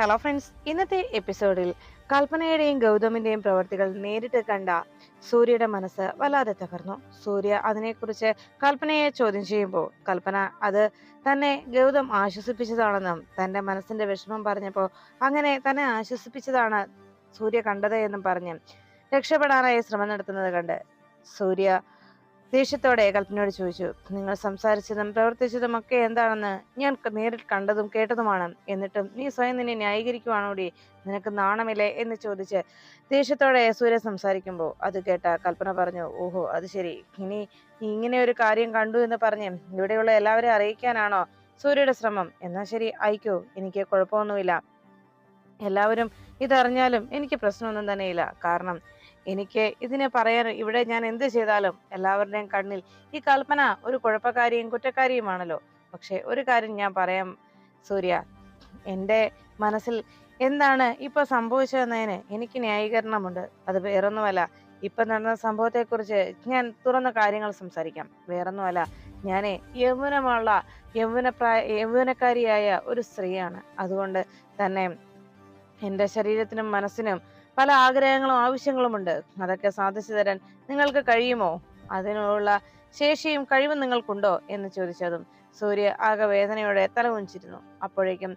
Hello friends ഇന്നത്തെ എപ്പിസോഡിൽ കൽപ്പനയുടെയും ഗൗതമിന്റെയും പ്രവർത്തികൾ നേരിട്ട് കണ്ട സൂര്യയുടെ മനസ്സ് വല്ലാതെ തകർന്നു. സൂര്യ അതിനെക്കുറിച്ച് കൽപ്പനയെ ചോദ്യം ചെയ്യുമ്പോൾ കൽപ്പന അത് തന്നെ ഗൗതം ആശ്വസിപ്പിച്ചതാണെന്നും തന്റെ മനസ്സിന്റെ വിഷമം പറഞ്ഞപ്പോൾ അങ്ങനെ തന്നെ ആശ്വസിപ്പിച്ചതാണ് സൂര്യ കണ്ടത് എന്നും പറഞ്ഞ് രക്ഷപ്പെടാനായി ശ്രമം നടത്തുന്നത് കണ്ട് സൂര്യ ദേഷ്യത്തോടെ കൽപ്പനയോട് ചോദിച്ചു നിങ്ങൾ സംസാരിച്ചതും പ്രവർത്തിച്ചതും ഒക്കെ എന്താണെന്ന് ഞാൻ നേരിൽ കണ്ടതും കേട്ടതുമാണ്. എന്നിട്ടും നീ സ്വയം നിന്നെ ന്യായീകരിക്കുവാണോടി? നിനക്ക് നാണമില്ലേ? എന്ന് ചോദിച്ച് ദേഷ്യത്തോടെ സൂര്യ സംസാരിക്കുമ്പോൾ അത് കേട്ട കൽപ്പന പറഞ്ഞു ഓഹോ അത് ശരി. ഇനി നീ ഇങ്ങനെ ഒരു കാര്യം കണ്ടു എന്ന് പറഞ്ഞ് ഇവിടെയുള്ള എല്ലാവരെയും അറിയിക്കാനാണോ സൂര്യയുടെ ശ്രമം? എന്നാ ശരി അയക്കോ. എനിക്ക് കുഴപ്പമൊന്നുമില്ല. എല്ലാവരും ഇതറിഞ്ഞാലും എനിക്ക് പ്രശ്നമൊന്നും തന്നെയില്ല. കാരണം എനിക്ക് ഇതിനെ പറയാൻ ഇവിടെ ഞാൻ എന്ത് ചെയ്താലും എല്ലാവരുടെയും കണ്ണിൽ ഈ കൽപ്പന ഒരു കുഴപ്പക്കാരിയും കുറ്റക്കാരിയുമാണല്ലോ. പക്ഷെ ഒരു കാര്യം ഞാൻ പറയാം സൂര്യ. എന്റെ മനസ്സിൽ എന്താണ് ഇപ്പൊ സംഭവിച്ചതെന്നതിന് എനിക്ക് ന്യായീകരണമുണ്ട്. അത് വേറൊന്നുമല്ല. ഇപ്പൊ നടന്ന സംഭവത്തെക്കുറിച്ച് ഞാൻ തുറന്ന കാര്യങ്ങൾ സംസാരിക്കാം. വേറൊന്നുമല്ല. ഞാൻ യൗവനമുള്ള യൗവനപ്രായ യൗവനക്കാരിയായ ഒരു സ്ത്രീയാണ്. അതുകൊണ്ട് തന്നെ എന്റെ ശരീരത്തിനും മനസ്സിനും പല ആഗ്രഹങ്ങളും ആവശ്യങ്ങളുമുണ്ട്. അതൊക്കെ സാധിച്ചു തരാൻ നിങ്ങൾക്ക് കഴിയുമോ? അതിനുള്ള ശേഷിയും കഴിവും നിങ്ങൾക്കുണ്ടോ? എന്ന് ചോദിച്ചതും സൂര്യ ആകെ വേദനയോടെ തല കുഞ്ചിരുന്നു അപ്പോഴേക്കും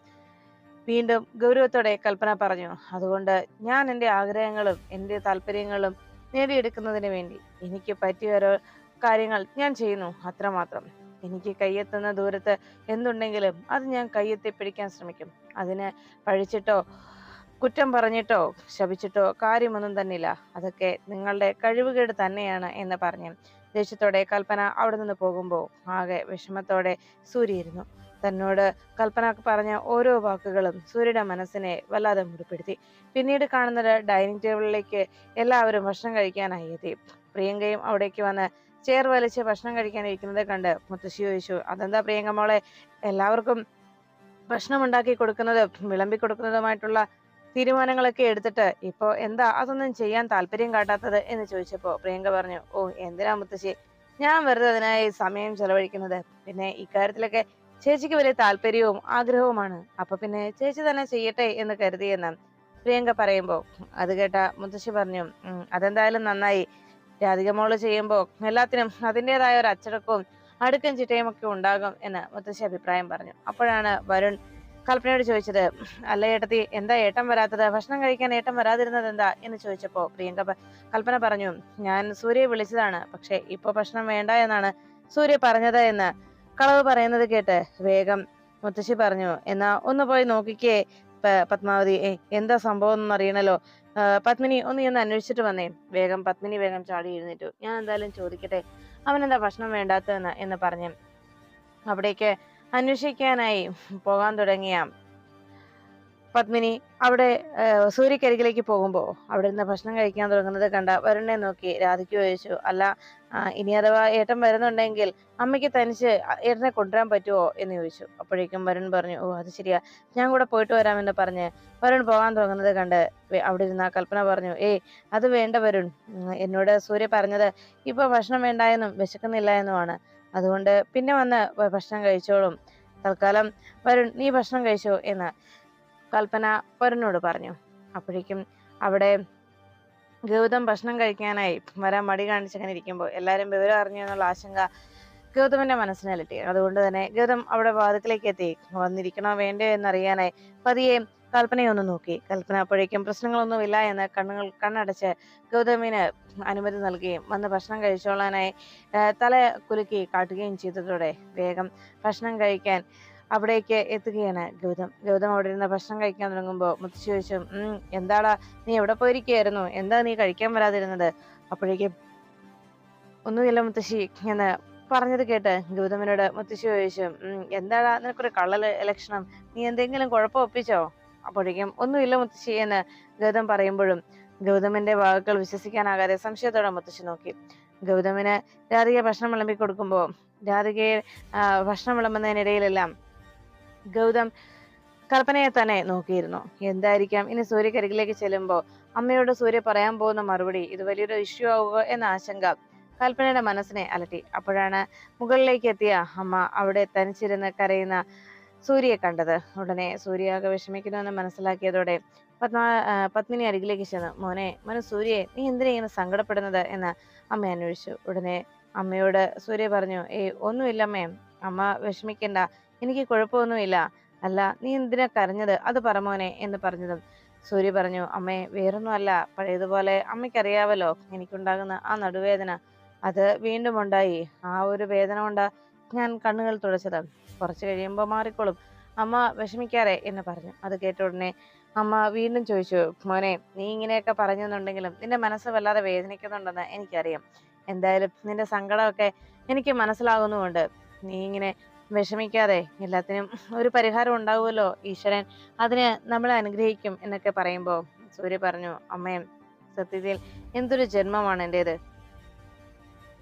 വീണ്ടും ഗൗരവത്തോടെ കൽപ്പന പറഞ്ഞു അതുകൊണ്ട് ഞാൻ എന്റെ ആഗ്രഹങ്ങളും എന്റെ താല്പര്യങ്ങളും നേടിയെടുക്കുന്നതിന് വേണ്ടി എനിക്ക് പറ്റിയ ഓരോ കാര്യങ്ങൾ ഞാൻ ചെയ്യുന്നു അത്രമാത്രം. എനിക്ക് കയ്യെത്തുന്ന ദൂരത്ത് എന്തുണ്ടെങ്കിലും അത് ഞാൻ കയ്യെത്തി പിടിക്കാൻ ശ്രമിക്കും. അതിന് പഴിച്ചിട്ടോ കുറ്റം പറഞ്ഞിട്ടോ ശപിച്ചിട്ടോ കാര്യമൊന്നും തന്നില്ല. അതൊക്കെ നിങ്ങളുടെ കഴിവുകേട് തന്നെയാണ് എന്ന് പറഞ്ഞു ദേഷ്യത്തോടെ കൽപ്പന അവിടെ നിന്ന് പോകുമ്പോൾ ആകെ വിഷമത്തോടെ സൂര്യയിരുന്നു. തന്നോട് കൽപ്പന പറഞ്ഞ ഓരോ വാക്കുകളും സൂര്യയുടെ മനസ്സിനെ വല്ലാതെ മുറിപ്പെടുത്തി. പിന്നീട് കാണുന്നത് ഡൈനിങ് ടേബിളിലേക്ക് എല്ലാവരും ഭക്ഷണം കഴിക്കാനായി എത്തി. പ്രിയങ്കയും അവിടേക്ക് വന്ന് ചേർ വലിച്ച് ഭക്ഷണം കഴിക്കാനിരിക്കുന്നത് കണ്ട് മുത്തശ്ശി ചോദിച്ചു അതെന്താ പ്രിയങ്ക മോളെ? എല്ലാവർക്കും ഭക്ഷണം ഉണ്ടാക്കി കൊടുക്കുന്നത് വിളമ്പി കൊടുക്കുന്നതുമായിട്ടുള്ള തീരുമാനങ്ങളൊക്കെ എടുത്തിട്ട് ഇപ്പോ എന്താ അതൊന്നും ചെയ്യാൻ താല്പര്യം കാട്ടാത്തത് എന്ന് ചോദിച്ചപ്പോൾ പ്രിയങ്ക പറഞ്ഞു ഓ എന്തിനാ മുത്തശ്ശി? ഞാൻ വെറുതെ അതിനായി സമയം ചെലവഴിക്കുന്നത്. പിന്നെ ഇക്കാര്യത്തിലൊക്കെ ചേച്ചിക്ക് വലിയ താല്പര്യവും ആഗ്രഹവുമാണ്. അപ്പൊ പിന്നെ ചേച്ചി തന്നെ ചെയ്യട്ടെ എന്ന് കരുതിയെന്ന് പ്രിയങ്ക പറയുമ്പോൾ അത് കേട്ട മുത്തശ്ശി പറഞ്ഞു അതെന്തായാലും നന്നായി. രാധിക മോൾ ചെയ്യുമ്പോ എല്ലാത്തിനും അതിന്റെതായ ഒരു അച്ചടക്കവും അടുക്കും ചിട്ടയും ഒക്കെ ഉണ്ടാകും എന്ന് മുത്തശ്ശി അഭിപ്രായം പറഞ്ഞു. അപ്പോഴാണ് വരുൺ കൽപ്പനയോട് ചോദിച്ചത് അല്ല ഏട്ടത്തി എന്താ ഏട്ടൻ വരാത്തത്? ഭക്ഷണം കഴിക്കാൻ ഏട്ടൻ വരാതിരുന്നത് എന്താ? എന്ന് ചോദിച്ചപ്പോ പ്രിയങ്ക കൽപ്പന പറഞ്ഞു ഞാൻ സൂര്യയെ വിളിച്ചതാണ് പക്ഷെ ഇപ്പൊ ഭക്ഷണം വേണ്ട എന്നാണ് സൂര്യ പറഞ്ഞത് എന്ന്. കളവ് പറയുന്നത് കേട്ട് വേഗം മുത്തശ്ശി പറഞ്ഞു എന്നാ ഒന്ന് പോയി നോക്കിക്കേ പത്മാവതി. എന്താ സംഭവം എന്ന് അറിയണല്ലോ. പത്മിനി ഒന്ന് ഇന്ന് അന്വേഷിച്ചിട്ട് വന്നേ. വേഗം പത്മിനി വേഗം ചാടി എഴുന്നേറ്റു. ഞാൻ എന്തായാലും ചോദിക്കട്ടെ അവനെന്താ ഭക്ഷണം വേണ്ടാത്തതെന്ന്? എന്ന് പറഞ്ഞു അവിടേക്ക് അന്വേഷിക്കാനായി പോകാൻ തുടങ്ങിയ പത്മിനി അവിടെ സൂര്യക്കരികിലേക്ക് പോകുമ്പോൾ അവിടെ നിന്ന് ഭക്ഷണം കഴിക്കാൻ തുടങ്ങുന്നത് കണ്ട വരുണിനെ നോക്കി രാധിക്ക് ചോദിച്ചു അല്ല ഇനി അഥവാ ഏട്ടൻ വരുന്നുണ്ടെങ്കിൽ അമ്മയ്ക്ക് തനിച്ച് ഏട്ടനെ കൊണ്ടുവരാൻ പറ്റുമോ എന്ന് ചോദിച്ചു. അപ്പോഴേക്കും വരുൺ പറഞ്ഞു ഓ അത് ശരിയാ. ഞാൻ കൂടെ പോയിട്ട് വരാമെന്ന് പറഞ്ഞ് വരുൺ പോകാൻ തുടങ്ങുന്നത് കണ്ട് അവിടെ ഇരുന്ന കൽപ്പന പറഞ്ഞു ഏയ് അത് വേണ്ട വരുൺ. എന്നോട് സൂര്യ പറഞ്ഞത് ഇപ്പൊ ഭക്ഷണം വേണ്ട എന്നും വിശക്കുന്നില്ല എന്നുമാണ്. അതുകൊണ്ട് പിന്നെ വന്ന് ഭക്ഷണം കഴിച്ചോളും. തൽക്കാലം വരുൺ നീ ഭക്ഷണം കഴിച്ചോ എന്ന് കൽപ്പന വരുണിനോട് പറഞ്ഞു. അപ്പോഴേക്കും അവിടെ ഗൗതം ഭക്ഷണം കഴിക്കാനായി വരാൻ മടി കാണിച്ചങ്ങനെ ഇരിക്കുമ്പോൾ എല്ലാവരും വിവരം അറിഞ്ഞു എന്നുള്ള ആശങ്ക ഗൗതമിന്റെ മനസ്സിനെ അലട്ടി. അതുകൊണ്ട് തന്നെ ഗൗതം അവിടെ വാതിക്കലേക്ക് എത്തി. വന്നിരിക്കണോ വേണ്ടയോ എന്നറിയാനായി പതിയെ കൽപ്പനയെ ഒന്ന് നോക്കി. കൽപ്പന അപ്പോഴേക്കും പ്രശ്നങ്ങളൊന്നുമില്ല എന്ന് കണ്ണുകൾ കണ്ണടച്ച് ഗൗതമിന് അനുമതി നൽകുകയും വന്ന് ഭക്ഷണം കഴിച്ചോളാനായി തല കുലുക്കി കാട്ടുകയും ചെയ്തതോടെ വേഗം ഭക്ഷണം കഴിക്കാൻ അവിടേക്ക് എത്തുകയാണ് ഗൗതം. ഗൗതം അവിടെ ഇരുന്ന് ഭക്ഷണം കഴിക്കാൻ തുടങ്ങുമ്പോൾ മുത്തശ്ശി ചോദിച്ചു എന്താടാ നീ എവിടെ പോയിരിക്കുകയായിരുന്നു? എന്താ നീ കഴിക്കാൻ വരാതിരുന്നത്? അപ്പോഴേക്കും ഒന്നുമില്ല മുത്തശ്ശി എന്ന് പറഞ്ഞത് കേട്ട് ഗൗതമിനോട് മുത്തശ്ശി ചോദിച്ചു എന്താടാ നിനക്കൊരു കള്ളൽ ലക്ഷണം നീ എന്തെങ്കിലും കുഴപ്പം ഒപ്പിച്ചോ? അപ്പോഴേക്കും ഒന്നുമില്ല മുത്തശ്ശി എന്ന് ഗൗതം പറയുമ്പോഴും ഗൗതമന്റെ വാക്കുകൾ വിശ്വസിക്കാനാകാതെ സംശയത്തോടെ മുത്തശ്ശി നോക്കി. ഗൗതമിന് രാധിക ഭക്ഷണം വിളമ്പി കൊടുക്കുമ്പോൾ രാധികയെ ഭക്ഷണം വിളമ്പുന്നതിനിടയിലെല്ലാം ഗൗതം കൽപ്പനയെ തന്നെ നോക്കിയിരുന്നു. എന്തായിരിക്കാം? ഇനി സൂര്യക്കരികിലേക്ക് ചെല്ലുമ്പോൾ അമ്മയോട് സൂര്യ പറയാൻ പോകുന്ന മറുപടി ഇത് വലിയൊരു ഇഷ്യൂ ആവുക എന്ന ആശങ്ക കൽപ്പനയുടെ മനസ്സിനെ അലട്ടി. അപ്പോഴാണ് മുകളിലേക്ക് എത്തിയ അമ്മ അവിടെ തനിച്ചിരുന്ന് കരയുന്ന സൂര്യയെ കണ്ടത്. ഉടനെ സൂര്യ ആകെ വിഷമിക്കുന്നുവെന്ന് മനസ്സിലാക്കിയതോടെ പത്മ പത്മിനി അരികിലേക്ക് ചെന്ന്. മോനെ മോനെ സൂര്യയെ നീ എന്തിനാ ഇങ്ങനെ സങ്കടപ്പെടുന്നത്? എന്ന് അമ്മ അന്വേഷിച്ചു. ഉടനെ അമ്മയോട് സൂര്യ പറഞ്ഞു ഏയ് ഒന്നുമില്ല അമ്മേ അമ്മ വിഷമിക്കണ്ട. എനിക്ക് കുഴപ്പമൊന്നുമില്ല. അല്ല നീ എന്തിനാ കരഞ്ഞത്? അത് പറ മോനെ എന്ന് പറഞ്ഞതും. സൂര്യ പറഞ്ഞു അമ്മേ വേറൊന്നുമല്ല. പഴയതുപോലെ അമ്മയ്ക്കറിയാവല്ലോ എനിക്കുണ്ടാകുന്ന ആ നടുവേദന. അത് വീണ്ടും ഉണ്ടായി. ആ ഒരു വേദന കൊണ്ടാ ഞാൻ കണ്ണുകൾ തുടച്ചത് കുറച്ച് കഴിയുമ്പോൾ മാറിക്കോളും. അമ്മ വിഷമിക്കാറേ എന്ന് പറഞ്ഞു. അത് കേട്ട ഉടനെ അമ്മ വീണ്ടും ചോദിച്ചു മോനെ നീ ഇങ്ങനെയൊക്കെ പറഞ്ഞെന്നുണ്ടെങ്കിലും നിന്റെ മനസ്സ് വല്ലാതെ വേദനിക്കുന്നുണ്ടെന്ന് എനിക്കറിയാം. എന്തായാലും നിന്റെ സങ്കടമൊക്കെ എനിക്ക് മനസ്സിലാകുന്നുമുണ്ട്. നീ ഇങ്ങനെ വിഷമിക്കാതെ എല്ലാത്തിനും ഒരു പരിഹാരം ഉണ്ടാവുമല്ലോ? ഈശ്വരൻ അതിന് നമ്മളെ അനുഗ്രഹിക്കും എന്നൊക്കെ പറയുമ്പോൾ സൂര്യ പറഞ്ഞു അമ്മയും സത്യത്തിൽ എന്തൊരു ജന്മമാണ് എന്റേത്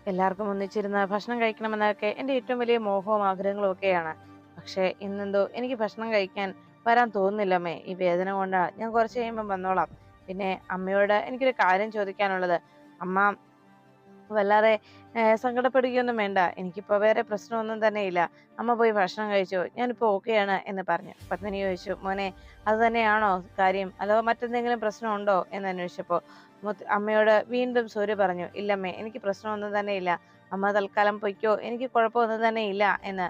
എല്ലാവർക്കും ഒന്നിച്ചിരുന്ന് ഭക്ഷണം കഴിക്കണമെന്നൊക്കെ എന്റെ ഏറ്റവും വലിയ മോഹവും ആഗ്രഹങ്ങളും ഒക്കെയാണ്. പക്ഷേ ഇന്നെന്തോ എനിക്ക് ഭക്ഷണം കഴിക്കാൻ വരാൻ തോന്നുന്നില്ല അമ്മേ. ഈ വേദന കൊണ്ടാണ് ഞാൻ കുറച്ച് കഴിയുമ്പം വന്നോളാം. പിന്നെ അമ്മയോട് എനിക്കൊരു കാര്യം ചോദിക്കാനുള്ളത്. അമ്മ വല്ലാതെ സങ്കടപ്പെടുകയൊന്നും വേണ്ട. എനിക്കിപ്പോൾ വേറെ പ്രശ്നമൊന്നും തന്നെ ഇല്ല. അമ്മ പോയി ഭക്ഷണം കഴിച്ചു. ഞാനിപ്പോൾ ഓക്കെയാണ് എന്ന് പറഞ്ഞു. പത്മിനി ചോദിച്ചു മോനെ അത് തന്നെയാണോ കാര്യം? അതോ മറ്റെന്തെങ്കിലും പ്രശ്നമുണ്ടോ? എന്ന് അന്വേഷിച്ചപ്പോൾ അമ്മയോട് വീണ്ടും സൂര്യ പറഞ്ഞു ഇല്ലമ്മേ എനിക്ക് പ്രശ്നമൊന്നും തന്നെ ഇല്ല. അമ്മ തൽക്കാലം പൊയ്ക്കോ. എനിക്ക് കുഴപ്പമൊന്നും തന്നെ ഇല്ല എന്ന്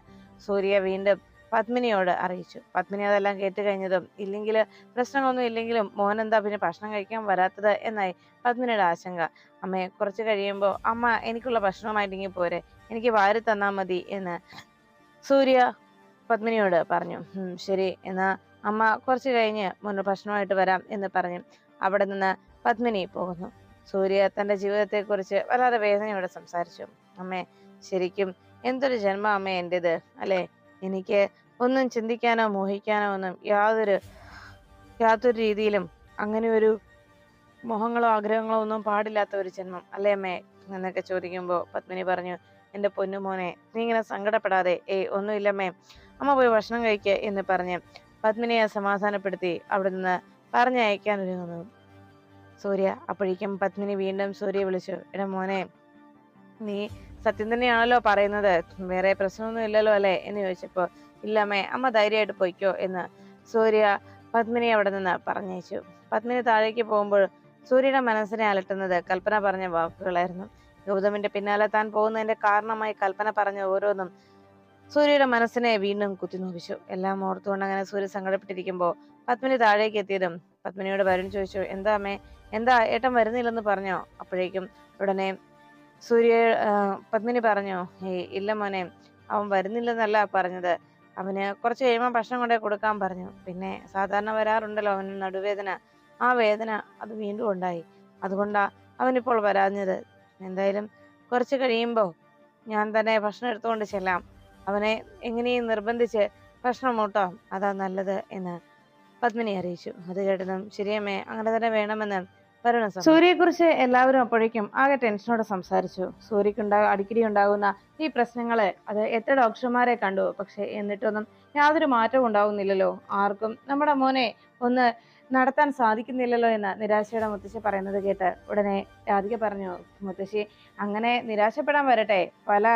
സൂര്യ വീണ്ടും പത്മിനിയോട് അറിയിച്ചു. പത്മിനി അതെല്ലാം കേട്ട് കഴിഞ്ഞതും ഇല്ലെങ്കിൽ പ്രശ്നങ്ങളൊന്നും ഇല്ലെങ്കിലും മോൻ എന്താ പിന്നെ ഭക്ഷണം കഴിക്കാൻ വരാത്തത് എന്നായി പത്മിനിയുടെ ആശങ്ക. അമ്മയെ കുറച്ച് കഴിയുമ്പോൾ അമ്മ എനിക്കുള്ള ഭക്ഷണമായിട്ടെങ്കിൽ പോരെ. എനിക്ക് വാരി തന്നാൽ മതി എന്ന് സൂര്യ പത്മിനിയോട് പറഞ്ഞു. ശരി. എന്നാ അമ്മ കുറച്ച് കഴിഞ്ഞ് മുന്നേ ഭക്ഷണമായിട്ട് വരാം എന്ന് പറഞ്ഞു. അവിടെ നിന്ന് പത്മിനി പോകുന്നു. സൂര്യ തന്റെ ജീവിതത്തെക്കുറിച്ച് വല്ലാതെ വേദനയോടെ സംസാരിച്ചു. അമ്മേ ശരിക്കും എന്തൊരു ജന്മ അമ്മ എന്റെത് അല്ലേ? എനിക്ക് ഒന്നും ചിന്തിക്കാനോ മോഹിക്കാനോ ഒന്നും യാതൊരു യാതൊരു രീതിയിലും അങ്ങനെ ഒരു മോഹങ്ങളോ ആഗ്രഹങ്ങളോ ഒന്നും പാടില്ലാത്ത ഒരു ജന്മം. അല്ലേ അമ്മേ? എന്നൊക്കെ ചോദിക്കുമ്പോൾ പത്മിനി പറഞ്ഞു എന്റെ പൊന്നുമോനെ നീ ഇങ്ങനെ സങ്കടപ്പെടാതെ ഏയ് ഒന്നുമില്ലമ്മേ അമ്മ. പോയി ഭക്ഷണം കഴിക്കുക എന്ന് പറഞ്ഞ് പത്മിനിയെ സമാധാനപ്പെടുത്തി അവിടെ നിന്ന് പറഞ്ഞയക്കാൻ ഒരുങ്ങുന്നു. സൂര്യ അപ്പോഴേക്കും പത്മിനി വീണ്ടും സൂര്യ വിളിച്ചു എടാ മോനെ നീ സത്യം തന്നെയാണല്ലോ പറയുന്നത്. വേറെ പ്രശ്നമൊന്നും ഇല്ലല്ലോ അല്ലേ? എന്ന് ചോദിച്ചപ്പോൾ ഇല്ലമ്മേ അമ്മ ധൈര്യമായിട്ട് പൊയ്ക്കോ എന്ന് സൂര്യ പത്മിനി അവിടെ നിന്ന് പറഞ്ഞയച്ചു. പത്മിനി താഴേക്ക് പോകുമ്പോൾ സൂര്യയുടെ മനസ്സിനെ അലട്ടുന്നത് കൽപ്പന പറഞ്ഞ വാക്കുകളായിരുന്നു. ഗൗതമിന്റെ പിന്നാലെ താൻ പോകുന്നതിന്റെ കാരണമായി കൽപ്പന പറഞ്ഞ ഓരോന്നും സൂര്യയുടെ മനസ്സിനെ വീണ്ടും കുത്തിനോവിച്ചു. എല്ലാം ഓർത്തുകൊണ്ട് അങ്ങനെ സൂര്യ സങ്കടപ്പെട്ടിരിക്കുമ്പോൾ പത്മിനി താഴേക്ക് എത്തിയതും പത്മിനിയോട് വരുൺ ചോദിച്ചു എന്താ അമ്മേ എന്താ ഏട്ടൻ വരുന്നില്ലെന്ന് പറഞ്ഞോ? അപ്പോഴേക്കും ഉടനെ സൂര്യ പത്മിനി പറഞ്ഞു ഏയ് ഇല്ല മോനെ അവൻ വരുന്നില്ലെന്നല്ല പറഞ്ഞത്. അവന് കുറച്ച് കഴിയുമ്പോൾ ഭക്ഷണം കൊണ്ടേ കൊടുക്കാൻ പറഞ്ഞു. പിന്നെ സാധാരണ വരാറുണ്ടല്ലോ അവന് നടുവേദന. ആ വേദന അത് വീണ്ടും ഉണ്ടായി. അതുകൊണ്ടാ അവനിപ്പോൾ വരാഞ്ഞത്. എന്തായാലും കുറച്ച് കഴിയുമ്പോൾ ഞാൻ തന്നെ ഭക്ഷണം എടുത്തുകൊണ്ട് ചെല്ലാം. അവനെ എങ്ങനെയും നിർബന്ധിച്ച് ഭക്ഷണം മൂട്ടാം അതാ നല്ലത് എന്ന് പത്മിനി അറിയിച്ചു. അത് കേട്ടതും ശരിയമ്മേ അങ്ങനെ തന്നെ വേണമെന്ന് വരുണ സൂര്യയെ കുറിച്ച് എല്ലാവരും അപ്പോഴേക്കും ആകെ ടെൻഷനോടെ സംസാരിച്ചു. സൂര്യക്കുണ്ടാ അടിക്കടി ഉണ്ടാകുന്ന ഈ പ്രശ്നങ്ങളെ അത് എത്ര ഡോക്ടർമാരെ കണ്ടു? പക്ഷെ എന്നിട്ടൊന്നും യാതൊരു മാറ്റവും ഉണ്ടാകുന്നില്ലല്ലോ ആർക്കും നമ്മുടെ മോനെ ഒന്ന് നടത്താൻ സാധിക്കുന്നില്ലല്ലോ എന്ന് നിരാശയുടെ മുത്തശ്ശി പറയുന്നത് കേട്ട് ഉടനെ രാധിക പറഞ്ഞു മുത്തശ്ശി അങ്ങനെ നിരാശപ്പെടാൻ വരട്ടെ. പല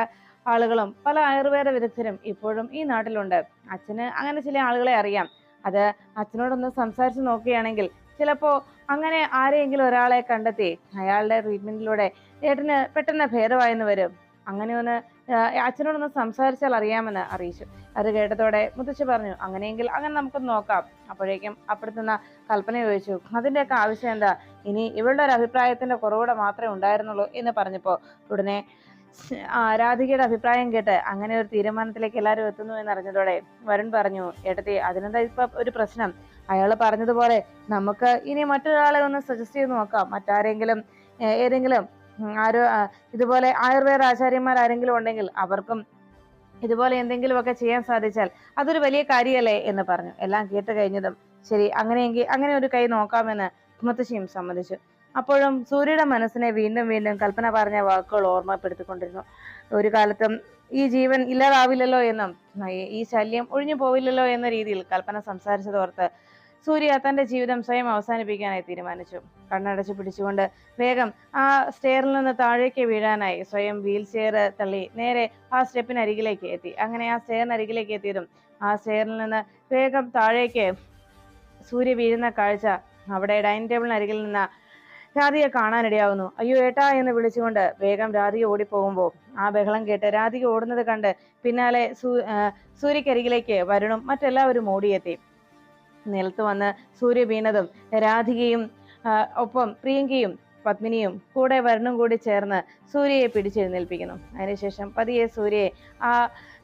ആളുകളും പല ആയുർവേദ വിദഗ്ധരും ഇപ്പോഴും ഈ നാട്ടിലുണ്ട്. അച്ഛന് അങ്ങനെ ചില ആളുകളെ അറിയാം. അത് അച്ഛനോടൊന്ന് സംസാരിച്ച് നോക്കുകയാണെങ്കിൽ ചിലപ്പോ അങ്ങനെ ആരെയെങ്കിലും ഒരാളെ കണ്ടെത്തി അയാളുടെ ട്രീറ്റ്മെന്റിലൂടെ ഏട്ടന് പെട്ടെന്ന് ഭേദമായെന്ന് വരും. അങ്ങനെ ഒന്ന് അച്ഛനോടൊന്ന് സംസാരിച്ചാൽ അറിയാമെന്ന് അറിയിച്ചു. അത് കേട്ടതോടെ മുത്തച്ഛ പറഞ്ഞു അങ്ങനെയെങ്കിൽ അങ്ങനെ നമുക്ക് നോക്കാം. അപ്പോഴേക്കും അപ്പുറത്തുനിന്ന കൽപ്പന ചോദിച്ചു അതിന്റെയൊക്കെ ആവശ്യം എന്താ? ഇനി ഇവളുടെ ഒരു അഭിപ്രായത്തിന്റെ കുറവുകൂടെ മാത്രമേ ഉണ്ടായിരുന്നുള്ളൂ എന്ന് പറഞ്ഞപ്പോ ഉടനെ രാധികയുടെ അഭിപ്രായം കേട്ട് അങ്ങനെ ഒരു തീരുമാനത്തിലേക്ക് എല്ലാവരും എത്തുന്നു എന്നറിഞ്ഞതോടെ വരുൺ പറഞ്ഞു ഏട്ടത്തി അതിനെന്താ ഇപ്പൊ ഒരു പ്രശ്നം? അയാൾ പറഞ്ഞതുപോലെ നമുക്ക് ഇനി മറ്റൊരാളെ ഒന്ന് സജസ്റ്റ് ചെയ്ത് നോക്കാം. മറ്റാരെങ്കിലും ഏതെങ്കിലും ആരോ ഇതുപോലെ ആയുർവേദ ആചാര്യന്മാർ ആരെങ്കിലും ഉണ്ടെങ്കിൽ അവർക്കും ഇതുപോലെ എന്തെങ്കിലുമൊക്കെ ചെയ്യാൻ സാധിച്ചാൽ അതൊരു വലിയ കാര്യമല്ലേ എന്ന് പറഞ്ഞു. എല്ലാം കേട്ട് കഴിഞ്ഞതും ശരി അങ്ങനെയെങ്കിൽ അങ്ങനെ ഒരു കൈ നോക്കാമെന്ന് മുത്തശ്ശിയും സമ്മതിച്ചു. അപ്പോഴും സൂര്യയുടെ മനസ്സിനെ വീണ്ടും വീണ്ടും കൽപ്പന പറഞ്ഞ വാക്കുകൾ ഓർമ്മപ്പെടുത്തിക്കൊണ്ടിരുന്നു. ഒരു കാലത്തും ഈ ജീവൻ ഇല്ലാതാവില്ലല്ലോ എന്നും ഈ ശല്യം ഒഴിഞ്ഞു പോവില്ലല്ലോ എന്ന രീതിയിൽ കൽപ്പന സംസാരിച്ചതോർത്ത് സൂര്യ തന്റെ ജീവിതം സ്വയം അവസാനിപ്പിക്കാനായി തീരുമാനിച്ചു. കണ്ണടച്ച് പിടിച്ചുകൊണ്ട് വേഗം ആ സ്റ്റെയറിൽ നിന്ന് താഴേക്ക് വീഴാനായി സ്വയം വീൽ ചെയർ തള്ളി നേരെ ആ സ്റ്റെപ്പിനരികിലേക്ക് എത്തി. അങ്ങനെ ആ സ്റ്റെയറിനരികിലേക്ക് എത്തിയതും ആ സ്റ്റെയറിൽ നിന്ന് വേഗം താഴേക്ക് സൂര്യ വീഴുന്ന കാഴ്ച അവിടെ ഡൈനിങ് ടേബിളിനരികിൽ നിന്ന് രാധിക കാണാനിടയാവുന്നു. അയ്യോ ഏട്ടാ എന്ന് വിളിച്ചുകൊണ്ട് വേഗം രാധിക ഓടിപ്പോകുമ്പോൾ ആ ബഹളം കേട്ട് രാധിക ഓടുന്നത് കണ്ട് പിന്നാലെ സൂ സൂര്യക്കരികിലേക്ക് വരുണും മറ്റെല്ലാവരും ഓടിയെത്തി. നിലത്ത് വന്ന് സൂര്യവീണതും രാധികയും ഒപ്പം പ്രിയങ്കയും പത്മിനിയും കൂടെ വരണം കൂടി ചേർന്ന് സൂര്യയെ പിടിച്ചെഴുന്നേൽപ്പിക്കുന്നു. അതിനുശേഷം പതിയെ സൂര്യയെ ആ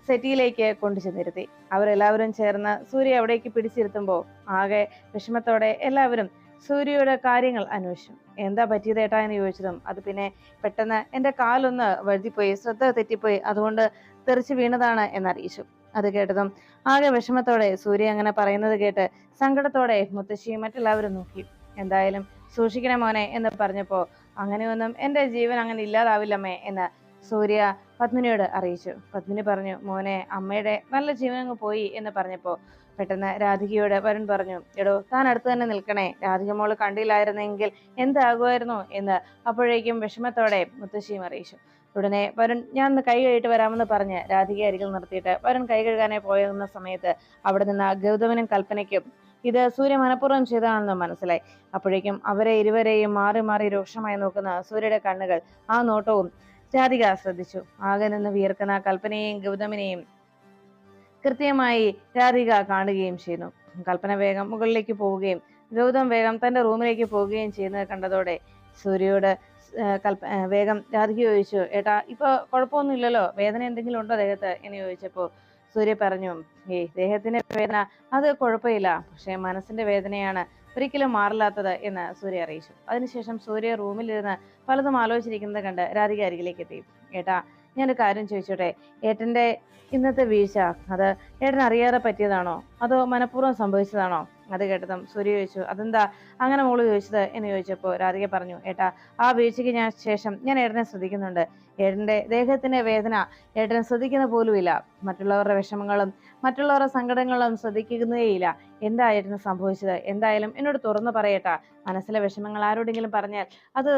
സെറ്റിയിലേക്ക് കൊണ്ടു ചെന്നിരുത്തി അവരെല്ലാവരും ചേർന്ന് സൂര്യ അവിടേക്ക് പിടിച്ചിരുത്തുമ്പോൾ ആകെ വിഷമത്തോടെ എല്ലാവരും സൂര്യയുടെ കാര്യങ്ങൾ അന്വേഷിച്ചു. എന്താ പറ്റിയത് ഏട്ടാ? എന്ന് ചോദിച്ചതും അത് പിന്നെ പെട്ടെന്ന് എന്റെ കാലൊന്ന് വഴുതിപ്പോയി ശ്രദ്ധ തെറ്റിപ്പോയി അതുകൊണ്ട് തെറിച്ച് വീണതാണ് എന്നറിയിച്ചു. അത് കേട്ടതും ആകെ വിഷമത്തോടെ സൂര്യ അങ്ങനെ പറയുന്നത് കേട്ട് സങ്കടത്തോടെ മുത്തശ്ശിയും മറ്റെല്ലാവരും നോക്കി. എന്തായാലും സൂക്ഷിക്കണേ മോനെ എന്ന് പറഞ്ഞപ്പോ അങ്ങനെയൊന്നും എന്റെ ജീവൻ അങ്ങനെ ഇല്ലാതാവില്ലമ്മേ എന്ന് സൂര്യ പത്മിനിയോട് അറിയിച്ചു. പത്മിനി പറഞ്ഞു മോനെ അമ്മയുടെ നല്ല ജീവൻ അങ്ങ് പോയി എന്ന് പറഞ്ഞപ്പോ പെട്ടെന്ന് രാധികയോട് വരുൺ പറഞ്ഞു എടോ താൻ അടുത്ത് തന്നെ നിൽക്കണേ. രാധിക മോൾ കണ്ടില്ലായിരുന്നെങ്കിൽ എന്താകുമായിരുന്നു? എന്ന് അപ്പോഴേക്കും വിഷമത്തോടെ മുത്തശ്ശിയും അറിയിച്ചു. ഉടനെ വരുൺ ഞാൻ ഒന്ന് കൈ കഴുകിയിട്ട് വരാമെന്ന് പറഞ്ഞ് രാധികയെ അരികിൽ നിർത്തിയിട്ട് വരുൺ കൈ കഴുകാനായി പോയിരുന്ന സമയത്ത് അവിടെ നിന്ന് ഗൗതമനും കൽപ്പനയ്ക്കും ഇത് സൂര്യ മനഃപൂർവം ചെയ്തതാണെന്ന് മനസ്സിലായി. അപ്പോഴേക്കും അവരെ ഇരുവരെയും മാറി മാറി രൂക്ഷമായി നോക്കുന്ന സൂര്യയുടെ കണ്ണുകൾ ആ നോട്ടവും രാധിക ശ്രദ്ധിച്ചു. ആകെ നിന്ന് വിയർക്കുന്ന കൽപ്പനയെയും ഗൗതമിനെയും കൃത്യമായി രാധിക കാണുകയും ചെയ്യുന്നു. കൽപ്പന വേഗം മുകളിലേക്ക് പോവുകയും ഗൗതം വേഗം തന്റെ റൂമിലേക്ക് പോവുകയും ചെയ്യുന്നത് കണ്ടതോടെ സൂര്യയോട് കൽപ്പ വേഗം രാധിക ചോദിച്ചു ഏട്ടാ ഇപ്പൊ കുഴപ്പമൊന്നുമില്ലല്ലോ വേദന എന്തെങ്കിലും ഉണ്ടോ ദേഹത്ത്? എന്ന് ചോദിച്ചപ്പോ സൂര്യ പറഞ്ഞു ഏയ് ദേഹത്തിന്റെ വേദന അത് കുഴപ്പമില്ല. പക്ഷേ മനസ്സിന്റെ വേദനയാണ് ഒരിക്കലും മാറില്ലാത്തത് എന്ന് സൂര്യ അറിയിച്ചു. അതിനുശേഷം സൂര്യ റൂമിലിരുന്ന് പലതും ആലോചിച്ചിരിക്കുന്നത് കണ്ട് രാധിക അരികിലേക്ക് എത്തി. ഏട്ടാ ഞാനൊരു കാര്യം ചോദിച്ചോട്ടെ? ഏട്ടന്റെ ഇന്നത്തെ വീഴ്ച അത് ഏട്ടൻ അറിയാതെ പറ്റിയതാണോ? അതോ മനഃപൂർവം സംഭവിച്ചതാണോ? അത് കേട്ടതും സൂര്യ ചോദിച്ചു അതെന്താ? അങ്ങനെ മോൾ ചോദിച്ചത്? എന്ന് ചോദിച്ചപ്പോൾ രാധിക പറഞ്ഞു ഏട്ടാ ആ വീഴ്ചയ്ക്ക് ഞാൻ ശേഷം ഞാൻ ഏട്ടനെ ശ്രദ്ധിക്കുന്നുണ്ട്. ഏട്ടന്റെ ദേഹത്തിന്റെ വേദന ഏട്ടൻ ശ്രദ്ധിക്കുന്ന പോലുമില്ല. മറ്റുള്ളവരുടെ വിഷമങ്ങളും മറ്റുള്ളവരുടെ സങ്കടങ്ങളും ശ്രദ്ധിക്കുന്നേയില്ല. എന്തായിരുന്നു സംഭവിച്ചത്? എന്തായാലും എന്നോട് തുറന്നു പറയട്ടെ. മനസ്സിലെ വിഷമങ്ങൾ ആരോടെങ്കിലും പറഞ്ഞാൽ അത്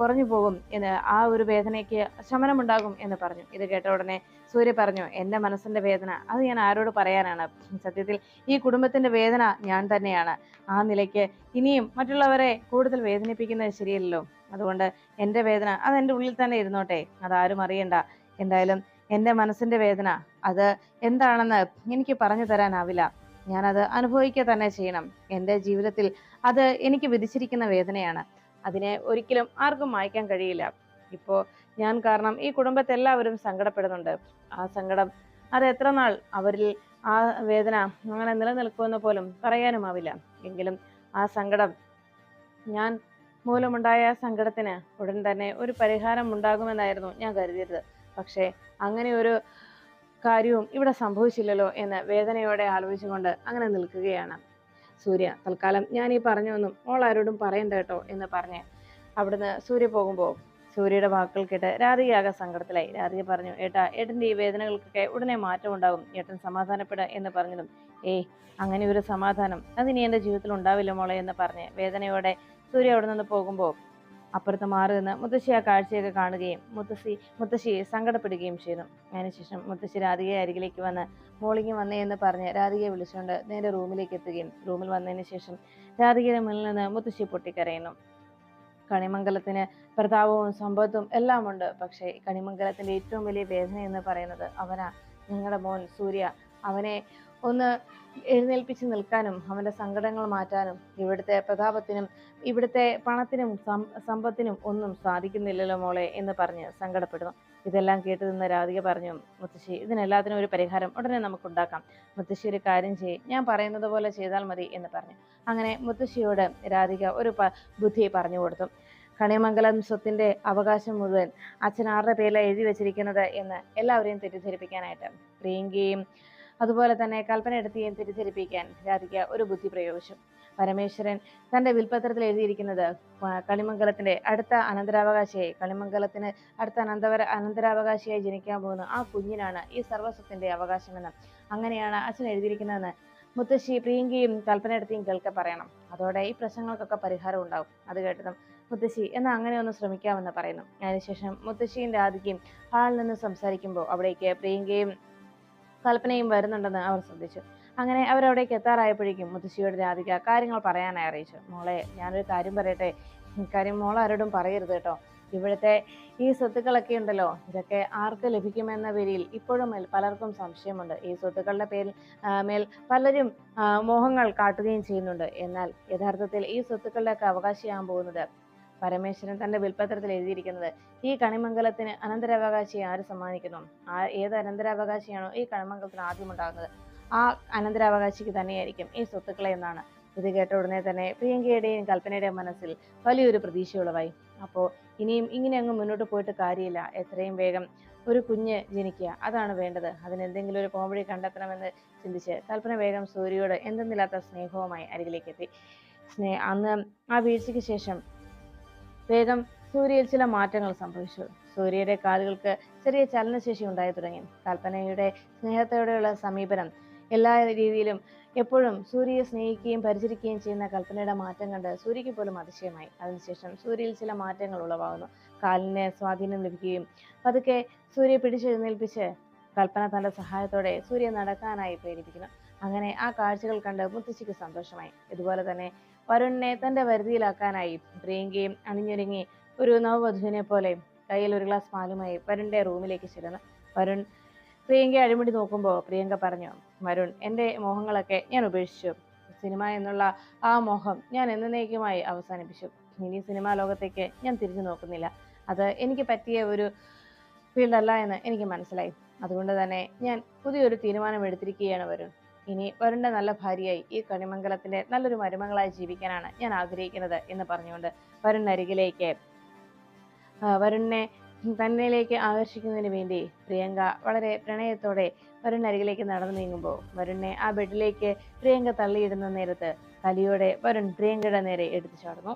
കുറഞ്ഞു പോകും എന്ന് ആ ഒരു വേദനയ്ക്ക് ശമനമുണ്ടാകും എന്ന് പറഞ്ഞു. ഇത് കേട്ട ഉടനെ സൂര്യ പറഞ്ഞു എന്റെ മനസ്സിന്റെ വേദന അത് ഞാൻ ആരോട് പറയാനാണ്? സത്യത്തിൽ ഈ കുടുംബത്തിന്റെ വേദന ഞാൻ തന്നെയാണ്. ആ നിലയ്ക്ക് ഇനിയും മറ്റുള്ളവരെ കൂടുതൽ വേദനിപ്പിക്കുന്നത് ശരിയല്ലല്ലോ. അതുകൊണ്ട് എന്റെ വേദന അത് എന്റെ ഉള്ളിൽ തന്നെ ഇരുന്നോട്ടെ. അതാരും അറിയണ്ട. എന്തായാലും എന്റെ മനസ്സിന്റെ വേദന അത് എന്താണെന്ന് എനിക്ക് പറഞ്ഞു തരാനാവില്ല. ഞാനത് അനുഭവിക്കുക തന്നെ ചെയ്യണം. എന്റെ ജീവിതത്തിൽ അത് എനിക്ക് വിധിച്ചിരിക്കുന്ന വേദനയാണ്. അതിനെ ഒരിക്കലും ആർക്കും മായ്ക്കാൻ കഴിയില്ല. ഇപ്പോൾ ഞാൻ കാരണം ഈ കുടുംബത്തെ എല്ലാവരും സങ്കടപ്പെടുന്നുണ്ട്. ആ സങ്കടം അത് എത്ര നാൾ അവരിൽ ആ വേദന അങ്ങനെ നിലനിൽക്കുമെന്ന് പോലും പറയാനുമാവില്ല. എങ്കിലും ആ സങ്കടം ഞാൻ മൂലമുണ്ടായ സങ്കടത്തിന് ഉടൻ തന്നെ ഒരു പരിഹാരം ഉണ്ടാകുമെന്നായിരുന്നു ഞാൻ കരുതിയത് പക്ഷേ അങ്ങനെ ഒരു കാര്യവും ഇവിടെ സംഭവിച്ചില്ലല്ലോ എന്ന് വേദനയോടെ ആലോചിച്ചുകൊണ്ട് അങ്ങനെ നിൽക്കുകയാണ് സൂര്യ. തൽക്കാലം ഞാൻ ഈ പറഞ്ഞൊന്നും ഓൾ ആരോടും പറയണ്ട കേട്ടോ എന്ന് പറഞ്ഞ് അവിടുന്ന് സൂര്യ പോകുമ്പോൾ സൂര്യയുടെ വാക്കുകൾ കേട്ട് രാധികയാകെ സങ്കടത്തിലായി. രാധിക പറഞ്ഞു ഏട്ടാ ഏട്ടന്റെ ഈ വേദനകൾക്കൊക്കെ ഉടനെ മാറ്റം ഉണ്ടാകും. ഏട്ടൻ സമാധാനപ്പെടുക എന്ന് പറഞ്ഞതും ഏയ് അങ്ങനെ ഒരു സമാധാനം അതിനി എന്റെ ജീവിതത്തിൽ ഉണ്ടാവില്ല മോളെ എന്ന് പറഞ്ഞ് വേദനയോടെ സൂര്യ അവിടെ നിന്ന് പോകുമ്പോൾ അപ്പുറത്ത് മാറി നിന്ന് മുത്തശ്ശി ആ കാഴ്ചയൊക്കെ കാണുകയും മുത്തശ്ശി മുത്തശ്ശി സങ്കടപ്പെടുകയും ചെയ്യുന്നു അതിനുശേഷം മുത്തശ്ശി രാധികയെ അരികിലേക്ക് വന്ന് മോളിങ്ങി വന്നേ എന്ന് പറഞ്ഞ് രാധികയെ വിളിച്ചുകൊണ്ട് നേരെ റൂമിലേക്ക് എത്തുകയും റൂമിൽ വന്നതിന് ശേഷം രാധികയുടെ മുന്നിൽ നിന്ന് മുത്തശ്ശി പൊട്ടിക്കരയുന്നു. കണിമംഗലത്തിന് പ്രതാപവും സമ്പത്തും എല്ലാം ഉണ്ട് പക്ഷേ കണിമംഗലത്തിന്റെ ഏറ്റവും വലിയ വേദന എന്ന് പറയുന്നത് അവനാ. നിങ്ങളുടെ മോൻ സൂര്യ. അവനെ ഒന്ന് എഴുന്നേൽപ്പിച്ച് നിൽക്കാനും അവന്റെ സങ്കടങ്ങൾ മാറ്റാനും ഇവിടുത്തെ പ്രതാപത്തിനും ഇവിടുത്തെ പണത്തിനും സമ്പത്തിനും ഒന്നും സാധിക്കുന്നില്ലല്ലോ മോളെ എന്ന് പറഞ്ഞ് സങ്കടപ്പെടുന്നു. ഇതെല്ലാം കേട്ടു നിന്ന് രാധിക പറഞ്ഞു മുത്തശ്ശി ഇതിനെല്ലാത്തിനും ഒരു പരിഹാരം ഉടനെ നമുക്ക് ഉണ്ടാക്കാം മുത്തശ്ശി ഒരു കാര്യം ചെയ്യും ഞാൻ പറയുന്നത് പോലെ ചെയ്താൽ മതി എന്ന് പറഞ്ഞു. അങ്ങനെ മുത്തശ്ശിയോട് രാധിക ഒരു ബുദ്ധി പറഞ്ഞു കൊടുത്തു. കണിമംഗലം സ്വത്തിന്റെ അവകാശം മുഴുവൻ അച്ഛൻ ആരുടെ പേരിലാണ് എഴുതി വെച്ചിരിക്കുന്നത്? എന്ന് എല്ലാവരെയും തെറ്റിദ്ധരിപ്പിക്കാനായിട്ട്. പ്രിയങ്കയും അതുപോലെ തന്നെ കൽപ്പന എടുത്തിയും തെറ്റിദ്ധരിപ്പിക്കാൻ രാധിക ഒരു ബുദ്ധി പ്രയോഗിച്ചു. പരമേശ്വരൻ തന്റെ വിൽപത്രത്തിൽ എഴുതിയിരിക്കുന്നത് കളിമംഗലത്തിന്റെ അടുത്ത അനന്തരാവകാശിയായി കളിമംഗലത്തിന് അടുത്ത അനന്തവര അനന്തരാവകാശിയായി ജനിക്കാൻ പോകുന്ന ആ കുഞ്ഞിനാണ് ഈ സർവസ്വത്തിന്റെ അവകാശമെന്ന് അങ്ങനെയാണ് അച്ഛൻ എഴുതിയിരിക്കുന്നതെന്ന് മുത്തശ്ശി പ്രിയങ്കയും കൽപ്പന എടുത്തിയും കേൾക്കെ പറയണം. അതോടെ ഈ പ്രശ്നങ്ങൾക്കൊക്കെ പരിഹാരം ഉണ്ടാവും. അത് കേട്ടതും മുത്തശ്ശി എന്നാൽ അങ്ങനെ ഒന്ന് ശ്രമിക്കാമെന്ന് പറയുന്നു. അതിനുശേഷം മുത്തശ്ശിയും രാധികയും ഹാളിൽ നിന്ന് സംസാരിക്കുമ്പോൾ അവിടേക്ക് പ്രിയങ്കയും കൽപ്പനയും വരുന്നുണ്ടെന്ന് അവർ ശ്രദ്ധിച്ചു. അങ്ങനെ അവരവിടേക്ക് എത്താറായപ്പോഴേക്കും മുത്തശ്ശിയോട് രാധിക കാര്യങ്ങൾ പറയാനായി അറിയിച്ചു. മോളെ ഞാനൊരു കാര്യം പറയട്ടെ? കാര്യം മോൾ ആരോടും പറയരുത് കേട്ടോ. ഇവിടുത്തെ ഈ സ്വത്തുക്കളൊക്കെ ഉണ്ടല്ലോ ഇതൊക്കെ ആർക്ക് ലഭിക്കുമെന്ന പേരിൽ ഇപ്പോഴും പലർക്കും സംശയമുണ്ട്. ഈ സ്വത്തുക്കളുടെ പേരിൽ മേൽ പലരും മോഹങ്ങൾ കാട്ടുകയും ചെയ്യുന്നുണ്ട്. എന്നാൽ യഥാർത്ഥത്തിൽ ഈ സ്വത്തുക്കളുടെയൊക്കെ അവകാശിയാകാൻ പോകുന്നത് പരമേശ്വരൻ തന്റെ വിൽപ്പത്രത്തിൽ എഴുതിയിരിക്കുന്നത്. ഈ കണിമംഗലത്തിന് അനന്തരാവകാശിയെ ആര് സമ്മാനിക്കുന്നു? ആ ഏത് അനന്തരാവകാശിയാണോ ഈ കണിമംഗലത്തിന് ആദ്യം ഉണ്ടാകുന്നത്? ആ അനന്തരാവകാശിക്ക് തന്നെയായിരിക്കും ഈ സ്വത്തുക്കളെ എന്നാണ്. ഇത് കേട്ട ഉടനെ തന്നെ പ്രിയങ്കയുടെയും കൽപ്പനയുടെയും മനസ്സിൽ വലിയൊരു പ്രതീക്ഷയുള്ളവായി അപ്പോൾ ഇനിയും ഇങ്ങനെ അങ്ങ് മുന്നോട്ട് പോയിട്ട് കാര്യമില്ല. എത്രയും വേഗം ഒരു കുഞ്ഞ് ജനിക്കുക. അതാണ് വേണ്ടത്. അതിനെന്തെങ്കിലും ഒരു കോമഡി കണ്ടെത്തണമെന്ന് ചിന്തിച്ച് കൽപ്പന വേഗം സൂര്യയോട് എന്തെന്നില്ലാത്ത സ്നേഹവുമായി അരികിലേക്ക് എത്തി അന്ന് ആ വീഴ്ചയ്ക്ക് ശേഷം വേഗം സൂര്യയിൽ ചില മാറ്റങ്ങൾ സംഭവിച്ചു. സൂര്യയുടെ കാലുകൾക്ക് ചെറിയ ചലനശേഷി ഉണ്ടായി തുടങ്ങി. കൽപ്പനയുടെ സ്നേഹത്തോടെയുള്ള സമീപനം എല്ലാ രീതിയിലും എപ്പോഴും സൂര്യയെ സ്നേഹിക്കുകയും പരിചരിക്കുകയും ചെയ്യുന്ന കൽപ്പനയുടെ മാറ്റം കണ്ട് സൂര്യയ്ക്ക് പോലും അതിശയമായി. അതിനുശേഷം സൂര്യയിൽ ചില മാറ്റങ്ങൾ ഉളവാകുന്നു. കാലിന് സ്വാധീനം ലഭിക്കുകയും പതുക്കെ സൂര്യ പിടിച്ചെഴുന്നേൽപ്പിച്ച് കൽപ്പന തന്റെ സഹായത്തോടെ സൂര്യ നടക്കാനായി പ്രേരിപ്പിക്കുന്നു. അങ്ങനെ ആ കാഴ്ചകൾ കണ്ട് മുത്തശ്ശിക്ക് സന്തോഷമായി. ഇതുപോലെ തന്നെ വരുണിനെ തന്റെ വരുതിയിലാക്കാനായി പ്രിയങ്കയും അണിഞ്ഞൊരുങ്ങി ഒരു നവവധുവിനെ പോലെ കയ്യിൽ ഒരു ഗ്ലാസ് പാലുമായി വരുണിന്റെ റൂമിലേക്ക് ചെല്ലുന്നു. വരുൺ പ്രിയങ്കയെ അഴിമുടി നോക്കുമ്പോൾ പ്രിയങ്ക പറഞ്ഞു വരുൺ എന്റെ മോഹങ്ങളൊക്കെ ഞാൻ ഉപേക്ഷിച്ചു. സിനിമ എന്നുള്ള ആ മോഹം ഞാൻ എന്നേക്കുമായി അവസാനിപ്പിച്ചു. ഇനി സിനിമാ ലോകത്തേക്ക് ഞാൻ തിരിഞ്ഞു നോക്കുന്നില്ല. അത് എനിക്ക് പറ്റിയ ഒരു ഫീൽഡല്ല എന്ന് എനിക്ക് മനസ്സിലായി. അതുകൊണ്ട് തന്നെ ഞാൻ പുതിയൊരു തീരുമാനം എടുത്തിരിക്കുകയാണ് വരുൺ. ഇനി വരുണ്ട നല്ല ഭാര്യയായി ഈ കണിമംഗലത്തിന്റെ നല്ലൊരു മരുമകളായി ജീവിക്കാനാണ് ഞാൻ ആഗ്രഹിക്കുന്നത് എന്ന് പറഞ്ഞുകൊണ്ട് വരുണരികിലേക്ക് വരുണിനെ തന്നിലേക്ക് ആകർഷിക്കുന്നതിന് വേണ്ടി പ്രിയങ്ക വളരെ പ്രണയത്തോടെ വരുണരികിലേക്ക് നടന്നു നീങ്ങുമ്പോൾ വരുണിനെ ആ ബെഡിലേക്ക് പ്രിയങ്ക തള്ളിയിടുന്ന നേരത്ത് കലിയോടെ വരുൺ പ്രിയങ്കയുടെ നേരെ എടുത്തു ചാടുന്നു.